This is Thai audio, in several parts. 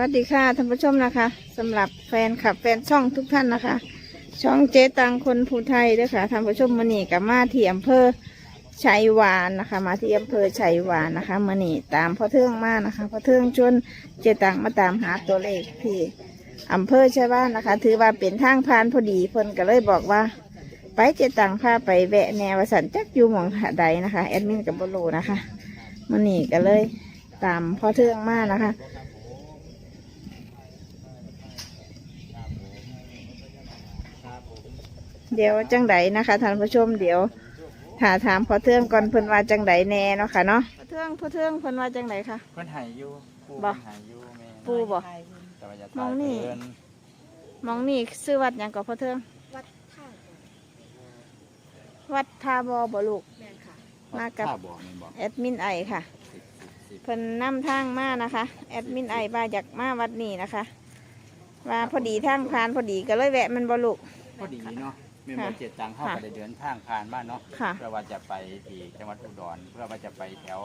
วัสดีค่ะท่านผู้ชมนะคะสำหรับแฟนคลับแฟนช่องทุกท่านนะคะ ช่องเจ๊ตังคนภูไทยด้วยค่ะท่านผู้ชมมือนีกับมาที่อำเภอชัยวานนะคะ มาที่อำเภอชัยวานนะคะมือนีตามพ่อเทืองมานะคะพ่อเทืองชวนเจ๊ตังมาตามหาตัวเลขที่อำเภอชัยวานนะคะ ถือว่าเป็นทางผ่านพอดีเพิ่นก็เลยบอกว่า ไปเจ๊ตังพาไปแวะแนวสันจักอยู่หมองใดนะคะแอดมินกับบโลนะคะมือนีก็เลยตามพ่อเทืองมานะคะ เดี๋ยวจังไดนะคะท่านผู้ชมเดี๋ยวถ้าถามพอเทืองก่อนเพิ่นว่าจังไดแน่เนาะค่ะเนาะพอเทืองพอเทืองเพิ่นว่าจังไดค่ะ เพิ่นหายอยู่ปูบ่ เพิ่นหายอยู่แม่ปูบ่ แต่ว่าจะมองนี่เพิ่นมองนี่ซื้อวัดหยังก็พอเทือง วัดท่าวัดทาบอบ่ลูก แม่นค่ะ มากับ ข้บอกแม่นบอกแอดมินไอค่ะ สิบสิบสิบเพิ่นนำทางมานะคะ แอดมินไอว่าอยากมาวัดนี้นะคะ ว่าพอดีทางผ่านพอดีก็เลยแวะมันบ่ลูกพอดีเนาะแม่นค่ะบ่เจ็ดตังเข้าค่ะไปได้เดินทางผ่านบ้านเนาะค่ะ เพื่อว่าจะไปที่จังหวัดอุดรเพื่อว่าจะไปแถว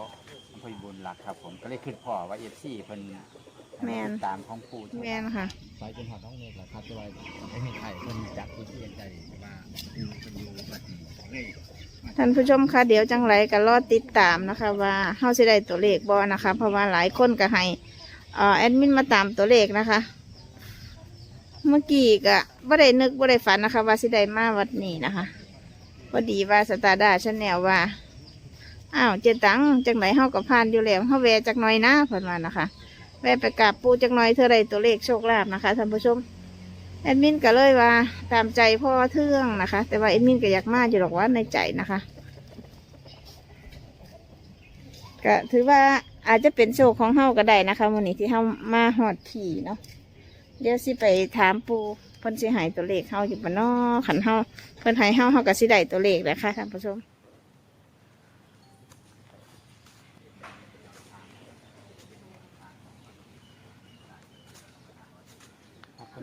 อำเภอบุญหลักครับ ผมก็เลยคิดพ่อว่าเอฟซีเพิ่นแม่น ตามของปูแม่นค่ะ ไปจนหอดน้องเมฆแหละครับแต่ว่าไอ้เมฆไทยเพิ่นจับพื้นที่ใจว่าอยู่เพิ่นอยู่บัดนี้เลยท่านผู้ชมคะเดี๋ยวจังไรก็รอติดตามนะคะ ว่าเฮาสิได้ตัวเลขบ่นะคะ เพราะว่าหลายคนก็ให้เอ่อแอดมินมาตามตัวเลขนะคะ เมื่อกี้ก็บ่ได้นึกบ่ได้ฝันนะคะ ว่าสิได้มาวัดนี้นะคะพอดีว่าสตาร์ดาชาแนลว่าอ้าวเจตังจังไหนเฮาก็ผ่านอยู่แล้วเฮาแวะจักหน่อยนะเพิ่นว่านะคะ แวะไปกราบปูจักหน่อยเท่าไรตัวเลขโชคลาภนะคะท่านผู้ชมแอดมินก็เลยว่าตามใจพ่อเทื่องนะคะ แต่ว่าแอดมินก็อยากมาอยู่หรอกว่าในใจนะคะก็ถือว่าอาจจะเป็นโชคของเฮาก็ได้นะคะวันนี้ที่เฮามาหอดถี่เนาะ เดี๋ยวสิไปถามปูเพิ่นสิใหายตัวเลขเฮาอยู่บ่เนอขันเฮาเพิ่นใหายเฮาเฮาก็สิได้ตัวเลขแหละค่ะท่านผู้ชม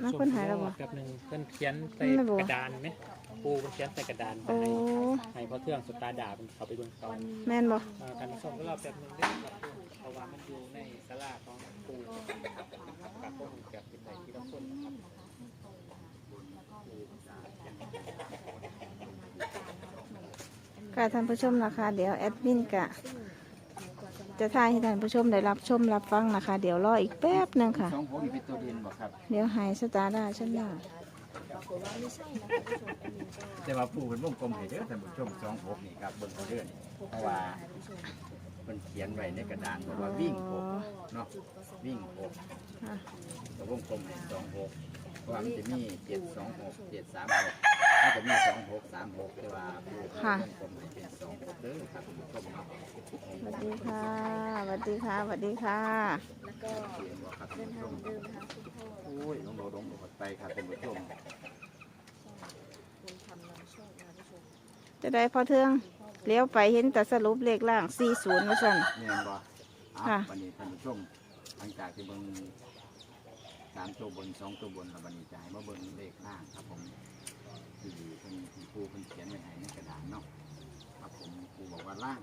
น้ำเพิ่นหายแล้วบ่กับหนึ่งเพิ่นเขียนใส่ไม่บอกกระดานไหมปูเพิ่นเขียนใส่กระดานไปโอ้ให้ให้เพราะเครื่องสตาร์ดาเป็นเขาไปเบิ่งเขาแม่นบ่อ่าการส่งก็รอบแบบหนึงเด้อครับเพราะว่ามันอยู่ในสลาของปูกับพวกเกือบติด ในที่เราคนนะครับค่ะท่านผู้ชมนะคะ เดี๋ยวแอดมินกะจะทายให้ท่านผู้ชมได้รับชมรับฟังนะคะ เดี๋ยวรออีกแป๊บหนึ่งค่ะ สองผมนี่เป็นตัวเด่นบ่ครับ เดี๋ยวหายสตาร์ดาฉันว่าแต่ว่าปูเป็นวงกลมให้เด้อท่านผู้ชมสองหกนี่ครับเบิ่งเอาเด้อนี่เพราะว่า เพิ่นเขียนไว้ในกระดานบอกว่าวิ่งหกเนาะวิ่งหกค่ะตัววงกลมให้สองหกเพราะว่ามันจะมีเจ็ดสองหกเจ็ดสามหกมันจะมีสองหกสามหกแต่ว่าปูวงกลมให้เป็นสองหกเด้อครับท่านผู้ชมเนาะสวัสดีค่ะสวัสดีค่ะสวัสดีค่ะ แล้วก็เขียนบ่ครับเดิท่านนผู้ทาชงม เดิมนะคะคุณพ่อโอ้ยลงโดดลงโดดไปครับท่านผู้ชมคุณทำนำโชคนะผู้ชมจะได้พอเทือง เลี้ยวไปเห็นแต่สรุปเลขล่าง40ว่าสั่น แม่นบ่เอาค่ะวันนี้ท่านผู้ชมหลังจากที่เบิ่งสามตัวบนสองตัวบนแล้ววันนี้จะให้มาเบิ่งเลขล่างครับผมที่เพิ่นที่ปูเพิ่นเขียนไว้ให้ในกระดานเนาะครับผมปูบอกว่าล่าง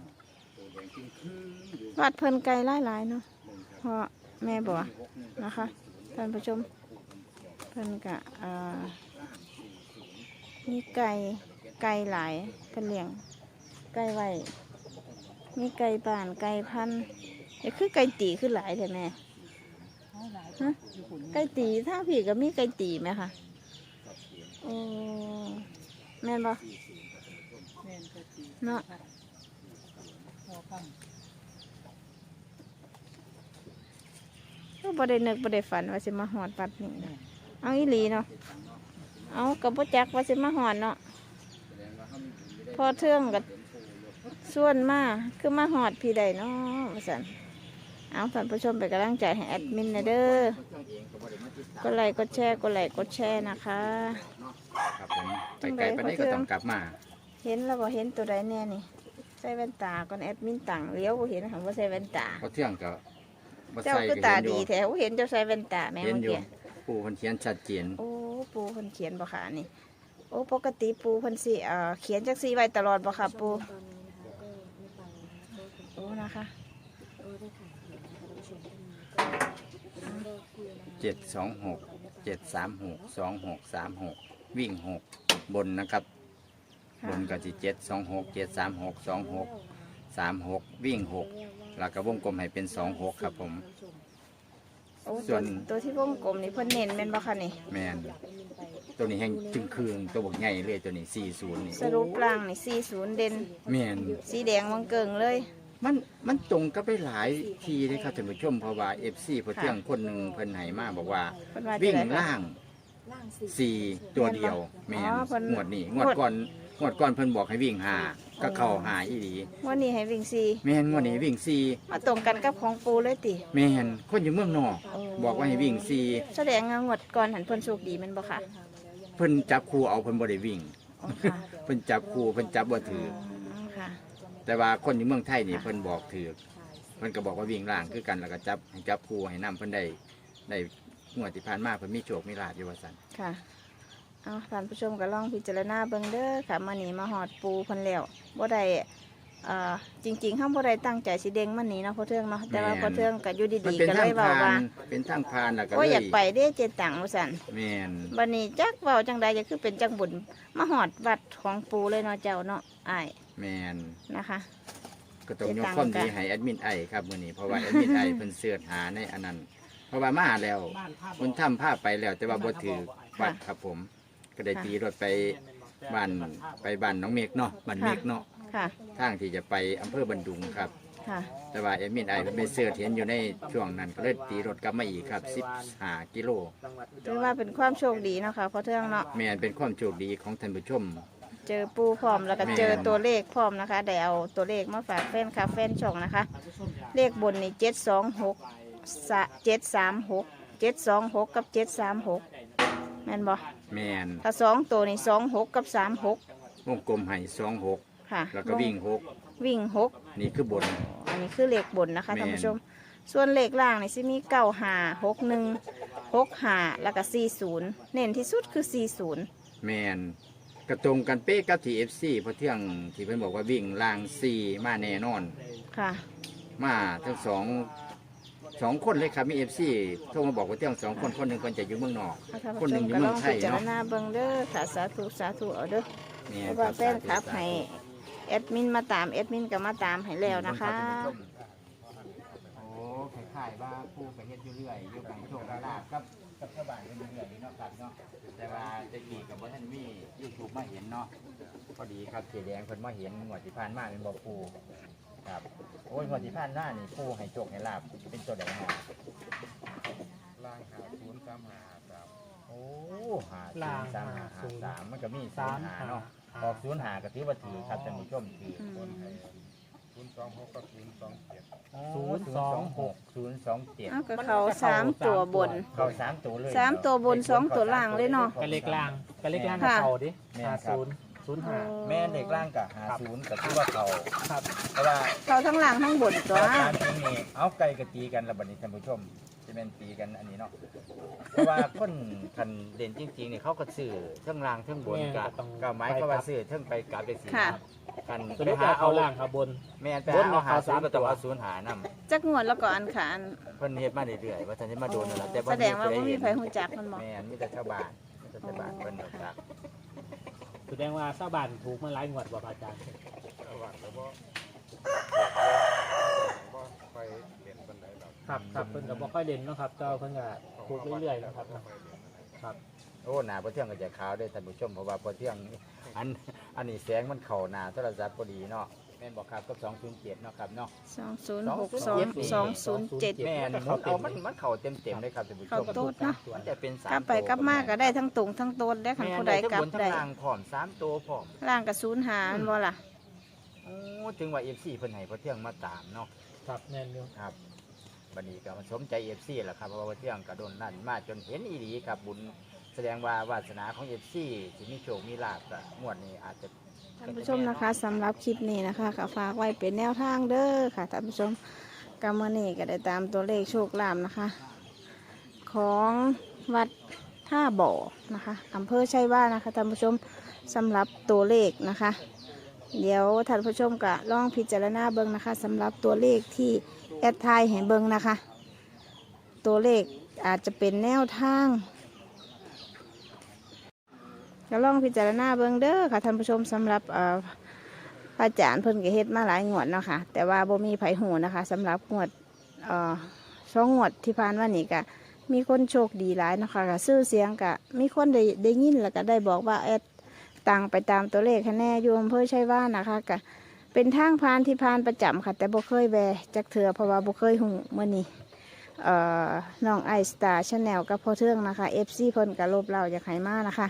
ตัวแดงจริงคืออยู่วัดเพิ่นไกลหลายๆเนาะเบิ่งครับเพราะแม่บอกนะคะ ท่านผู้ชมเพิ่นกะอ่ามีไก่ไก่หลายเพิ่นเลี้ยง ไก่ไว้มีไก่บ้านไก่พันธุ์คือไก่ตีคือหลายแต่แม่ฮะไก่ตีถ้าผีก็มีไก่ตีไหมคะโอ้แม่นบ่เนาะก็บ่ได้นึกบ่ได้ฝันว่าสิมาหอดปัดนี่เอาอีหลีเนาะเอากับบ่จักว่าสิมาหอดเนาะพอเทื่องกับ ส่วนมาคือมาหอดพี่ใดเนาะมาสันเอาท่านผู้ชมไปนกำลังใจให้แอดมินนะเด้อกดไลค์กดแชร์กดไลค์กดแชร์นะคะ ครับผมไปไกลไปได้ก็ต้องกลับมา เห็นแล้วบ่เห็นตัวใดแน่นี่ใส่แว่นตาก่อนแอดมินตังเลี้ยวบ่เห็นหันว่าใส่แว่นตาเพราะเที่ยงก็บ่เจ้าใส่คือก็ตาเห็นอดียู่แถวเห็นเจ้าใส่แว่นตาแม่เห็นเมื่ออยู่กี้ปูเพิ่นเขียนชัดเจนโอ้ปูเพิ่นเขียนบ่ค่ะนี่ โอ้ปกติปูเพิ่นสิเอ่อเขียนจักสีไว้ตลอดบ่ค่ะปูตอ นนี้นะคะก็ไม่ฟังนะคะโทษโอ้นะคะโอ้ได้ค่ะเดี๋ยวท่านผู้ชมก็มีก็คุยนะเจ็ดสองหกเจ็ดสามหกสองหกสามหกวิ่งหกบนนะครับบค่ะนก็สิเจ็ดสองหกเจ็ดสามหกสองหกสามหกวิ่งหกแล้วก็วงกลมให้เป็นสองหกครับผม โอ้ส่ตัววน ตัวที่วงกลมนี่เพิ่นเน้นแม่นบ่คะนี่ แมนตัวนี้แห้งจึงคืองตัวบกใหญ่เลยตัวนี้สี่ศูนย์นี่สรุปล่างนี่40 เด่นแมนสีแดงวังเกิงเลย มันมันตรงกับไปหลายทีเลยครับท่านผู้ชมเพราะว่าเอฟซีพอเที่ยงคนหนึ่งเพิ่นให้มาบอกว่า เพิ่นว่าวิ่งจะได้ล่างสี่ตัวเดียวแมนอ๋อเพิ่น งวดนี้งวดก่อนงวดก่อนเพิ่นบอกให้วิ่งหาก็เข้าหาอีหลีวันนี้ให้วิ่งแมนงวดนี้วิ่งสี่4มาตรงกันกับของปูเลยติแมนคนอยู่เมืองนอก บอกว่าให้วิ่งสี่แสดงว่างวดก่อนหันเพิ่นโชคดีแม่นบ่คะเพิ่นจับคู่เอาเพิ่นบ่ได้วิ่ง อ๋อค่ะ เพิ่นจับคู่เพิ่นจับบ่ถืออ๋อค่ะ แต่ว่าคนอยู่เมืองไทยนี่เพิ่นบอกถือเพิ่นก็บอกว่าวิ่งล่างคือกันแล้วก็จับให้จับคู่ให้นํเพิ่นได้ได้งวดที่ผ่านมาเพิ่นมีโชคมีลาภอยู่ว่าซั่นค่ะเอาท่านผู้ชมก็ลองพิจารณาเบิ่งเด้อค่ะมานี่มาหอดปูเพิ่นแล้วบ่ได้เอ่อจริงๆเฮาบ่ได้ตั้งใจสิเด้งมันนี้เนาะพ่อเทืองเนาะแต่ว่าพ่อเทืองก็อยู่มันดีเป็นๆก็ทาเลงยเว้าผ่าว่านเป็นทางผ่านแล้วก็โอ้ยเลอยยากไปเด้เจตังว่าซั่นแม่นบัดนี้จักเว้าจังใดจะคือเป็นจังบุญมาหอดวัดของปูเลยเนาะเจ้าเนาะอ้าย แม่นนะคะ ก็ต้องยกเจ็ดตังค์ความดีกะให้แอดมินไอครับมื้อนี้เพราะว่าแอดมินไอเพิ่นเสิร์ชหาในอันนั้นเพราะว่ามาแล้วคนทำภาพไปแล้ว แต่ว่าบ่ถือวัดครับผม ก็ได้ตีรถไปบ้านไปบ้านน้องเมฆเนาะบ้านเมฆเนาะค่ะ ทางที่จะไปอำเภอบันดุงครับ ค่ะ แต่ว่าแอดมินไอเพิ่นไปเสิร์ชเห็นอยู่ในช่วงนั้นก็เลยตีรถกลับมาอีกครับ15กิโลถือว่าเป็นความโชคดีเนาะค่ะพ่อเทืองเนาะแม่นเป็นความโชคดีของท่านผู้ชม เจอปูพร้อมแล้วก็แม่นเจอตัวเลขพร้อมนะคะได้เอาตัวเลขมาฝากแฟนคลับแฟนช่องนะคะ เลขบนนี่เจ็ดสองหกเจ็ดสามหกเจ็ดสองหกกับเจ็ดสามหกแม่นบ่แม่นถ้าสองตัวนี่สองหกกับสามหกวงกลมให้26ค่ะ แล้วก็วิ่งวิ่งหก6นี่คือบน อันนี้คือเลขบนนะคะแม่นท่านผู้ชม ส่วนเลขล่างนี่สิมีเก้าหาหกหนึ่งหกหาแล้วก็สี่ศูนย์เน้นที่สุดคือสี่ศูนย์แมน กระตรงกันเป๊ะกับที่เอฟซีเพราะเที่ยงที่เพิ่นบอกว่าวิ่งลางซีมาแน่นอน ค่ะ มาทั้งสองสองคนเลยครับมีเอฟซีโทรมาบอกว่าเที่ยงสองคนคนหนึ่งคนจะอยู่เมืองนอกท่านคผู้นชหนึ่มงอยู่ก็เมืลอองงไทพิยจารเนาะณาเบิ่งเด้อค่ะสาธุสาธุเอาเด้อนี่เพราะว่าแฟนคลับให้แอดมินมาตามแอดมินก็มาตามให้แล้วนะคะโอ้ คล้ายๆว่าผู้ไปเฮ็ดอยู่เรื่อยอยู่กันโชคลาภกับกับชาวบ้านกันเรื่อยๆเนาะครับเนาะแต่ว่าจะกี่กับว่าท่านมียูทูบมาเห็นเนาะพอดีครับเจแดงเพิ่นมาเห็นงวดที่ผ่านมาเป็นบอกปูครับโอ้ยงวดที่ผ่านมานี่ปูให้โชคให้ลาบเป็นตัวใดเนาะล่างหาศูนย์สามหาครับโอ้หาล่างสามหาหาศูนย์สามมันก็มีสาสามมหาหาเนาะออกศูนย์หาก็ถือว่าถือครับท่านผู้ชมถืออืมคนไทย ศูนย์สองหกกับศูนย์สองเจ็ดศูนย์สองหกศูนย์สองเจ็ดเอากับเขาสามตัวบน เข้าสามตัวเลยสามตัวบนสองตัวล่างเลยเนาะกะเล็กล่างกะเล็กล่างค่ะกับเขาดิแม่หานครับศูนย์ศูนย์ห้า แม่เด็กร่างกับหาศูนย์ก็ถือว่าเขาครับ เพราะว่าเขาทั้งล่างทั้งบนตัวการจริงนี่เอาไก่กับตีกันระบัดนี้ท่านผู้ชมจะเป็นตีกันอันนี้เนาะเพราะว่าคนคันเด่นจริงๆเนี่ยเขาก็ซื้อเทั้งล่างเทั้งบนกับกับไม้ก็ว่าซื้อเทั้งไปกลับไปสีค่ะ กันสมไปมติหาว่าเอาเอาล่างเอาบน แม่นไปบนหาเอาหาเอาศูนสามย์ก็ต้องตัวเอาศูนย์หานํจักงวดแล้วก็อันขานเพิ่นเฮ็ดมาเรื่อยๆว่าท่านจะมาโดนนั่นแหละแต่แสดงว่าไม่มีไผหูจักมันบอกแม่นมีแต่ชาวบ้านมีแต่ชาวบ้านเพิ่นรู้จักแสดงว่าชาวบ้านถูกมาหลายงวดบ่พระอาจารย์ระหว่างแล้วก็ว่าไปเรียนบันไดหรอกครับครับเพิ่นก็บ่ค่อยเด่นเนาะครับเจ้าเพิ่นก็ถูกเรื่อยๆนะครับไปเรียนบันไดครับ โอ้หน้าพอเที่ยงก็จะขาวเด้อท่านผู้ชมเพราะว่าพอเที่ยงอันอันนี้แสงมันเข้าหน้าโทรศัพท์พอดีเนาะแม่นบอกครับกับ207เนาะครับเนาะ สองศูนย์หกสองสองศูนย์เจ็ด แม่นหมุนเอามันมันเข้าเต็มๆเลยครับท่านผู้ชเข้ามโต๊ดเนาะ มันจะเป็นสามกลับไปกลับมาก็ได้ทั้งตรงทั้งโตนได้คันแม่นผู้ใดได้กลัทั้บงบนทั้ได้งล่างพร้อมสามตัวพร้อมล่างกับศูนย์หาอันบ่ล่ะ โอ้ถึงว่า FC เพิ่นให้พอเที่ยงมาตามเนาะ ครับแม่นอยู่ครับบันนี้ก็มันสมใจเอฟซีแหละครับเพราะว่าเที่ยงกระโดนนั่นมาจนเห็นอีหลีครับบุญ แสดงว่าวาสนาของเอฟซีที่มีโชคมีลาบก็งวดนี้อาจจะ ท่านผู้ชมนะคะสำหรับคลิปนี้นะคะก็ฝากไว้เป็นแนวทางเด้อค่ะท่านผู้ชมกำมือนี้ก็ได้ตามตัวเลขโชคลาภนะคะ ของวัดท่าบ่อนะคะอำเภอชัยว่านะคะท่านผู้ชมสำหรับตัวเลขนะคะ เดี๋ยวท่านผู้ชมก็ลองพิจารณาเบิ่งนะคะสำหรับตัวเลขที่แอดไทยให้เบิ่งนะคะ ตัวเลขอาจจะเป็นแนวทาง ก็ลองพิจารณาเบิ่งเด้อค่ะท่านผู้ชมสำหรับพระอาจารย์เพิ่นก็เฮ็ดมาหลายงวดเนาะค่ะแต่ว่าบ่มีไผหูนะคะสำหรับงวดช่อสองงวดที่ผ่านมานี่ก็มีคนโชคดีหลายเนาะคะก็ซื้อเสียงก็มีคนได้ได้ยินแล้วก็ได้บอกว่าแอดตังไปตามตัวเลขคะแนนอยู่อำเภอชัยว่านะคะก็เป็นทางพานที่พานประจำค่ะ แต่บ่เคยแวจักเถื่อเพราะว่าบ่เคยหูเมื่อนี้เอ่อน้องไอสตาร์ชาแนลกับพ่อเทืองนะคะเอฟซีเพิ่นกับลบเราอยากให้มานะคะ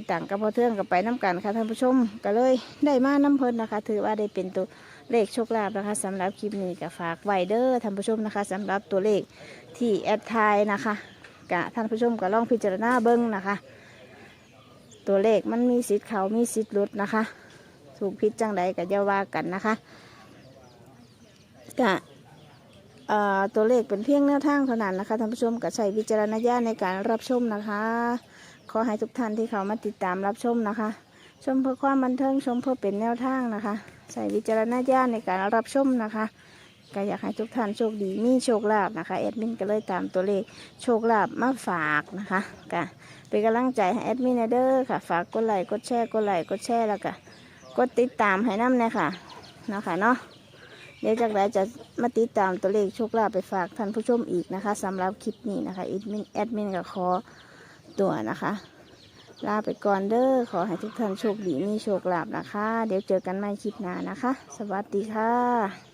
จตังกับพอเทืองกับไปน้กันค่ะท่านผู้ชมก็เลยได้มาน้ำเพลินนะคะ ถือว่าได้เป็นตัวเลขโชคลาภนะคะสำหรับคลิปนี้ก็ฝากไวเด้อท่านผู้ชมนะคะสำหรับตัวเลขที่แอดไทยนะคะกะท่านผู้ชมก็ลองพิจารณาเบิ้งนะคะ ตัวเลขมันมีสิทธิ์เขามีสิทธิ์ลุดนะคะถูกพิษจังใดก็จะว่ากันนะคะกะเอ่อตัวเลขเป็นเพียงแนวทางเท่านั้นนะคะท่านผู้ชมก็ใช้วิจารณญาณในการรับชมนะคะ ขอให้ทุกท่านที่เขามาติดตามรับชมนะคะ ชมเพื่อความบันเทิงชมเพื่อเป็นแนวทางนะคะใช้วิจารณญาณในการรับชมนะคะก็อยากให้ทุกท่านโชคดีมีโชคลาภนะคะแอดมินก็เลยตามตัวเลขโชคลาภมาฝากนะคะก็เป็นกำลังใจให้แอดมินเด้อค่ะ ฝากกดไลค์กดแชร์กดไลค์กดแชร์แล้วก็กดติดตามให้น้ำเนี่ยค่ะเนาะคะเนาะเดี๋ยวจากนั้นจะมาติดตามตัวเลขโชคลาภไปฝากท่านผู้ชมอีกนะคะสำหรับคลิปนี้นะคะแอดมินแอดมินก็ขอ ตัวนะคะ ลาไปก่อนเด้อขอให้ทุกท่านโชคดีมีโชคลาภนะคะ เดี๋ยวเจอกันใหม่คลิปหน้านะคะ สวัสดีค่ะ